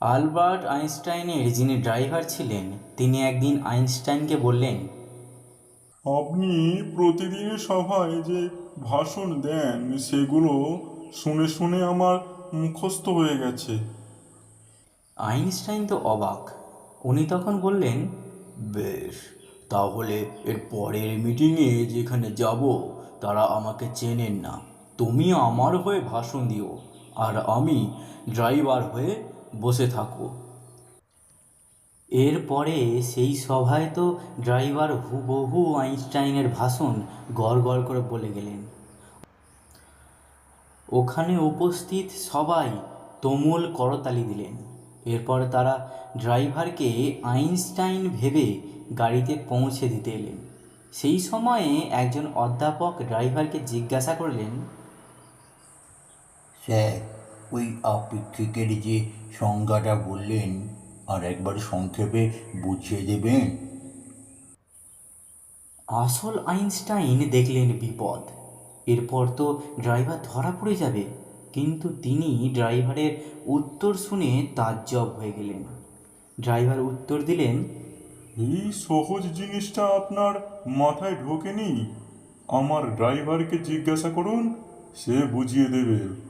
Albert আইনস্টাইনের যিনি driver ছিলেন তিনি একদিন আইনস্টাইনকে বললেন আপনি প্রতিদিনের সভায় যে ভাষণ দেন সেগুলো শুনে শুনে আমার মুখস্থ হয়ে গেছে। আইনস্টাইন তো অবাক। উনি তখন বললেন বেশ তাহলে এর পরের মিটিংয়ে যেখানে যাব তারা আমাকে চেনেন না। তুমি আমার হয়ে ভাষণ দিও আর আমি ড্রাইভার হয়ে বসে থাকো। এরপরে সেই সভায় তো ড্রাইভার হুবহু আইনস্টাইনের ভাষণ গড় গড় করে বলে গেলেন। ওখানে উপস্থিত সবাই তুমুল করতালি দিলেন। এরপর তারা ড্রাইভারকে আইনস্টাইন ভেবে গাড়িতে পৌঁছে দিতে এলেন। সেই সময়ে একজন অধ্যাপক ড্রাইভারকে জিজ্ঞাসা করলেন, স্যার ওই আপেক্ষিকের যে সংজ্ঞাটা বললেন আর একবার সংক্ষেপে বুঝিয়ে দেবেন? আসল আইনস্টাইন দেখলেন বিপদ। এরপর তো ড্রাইভার ধরা পড়ে যাবে কিন্তু তিনি ড্রাইভারের উত্তর শুনে তাজ্জব হয়ে গেলেন। ড্রাইভার উত্তর দিলেন এই সহজ জিনিসটা আপনার মাথায় ঢোকেনি? আমার ড্রাইভারকে জিজ্ঞাসা করুন সে বুঝিয়ে দেবে।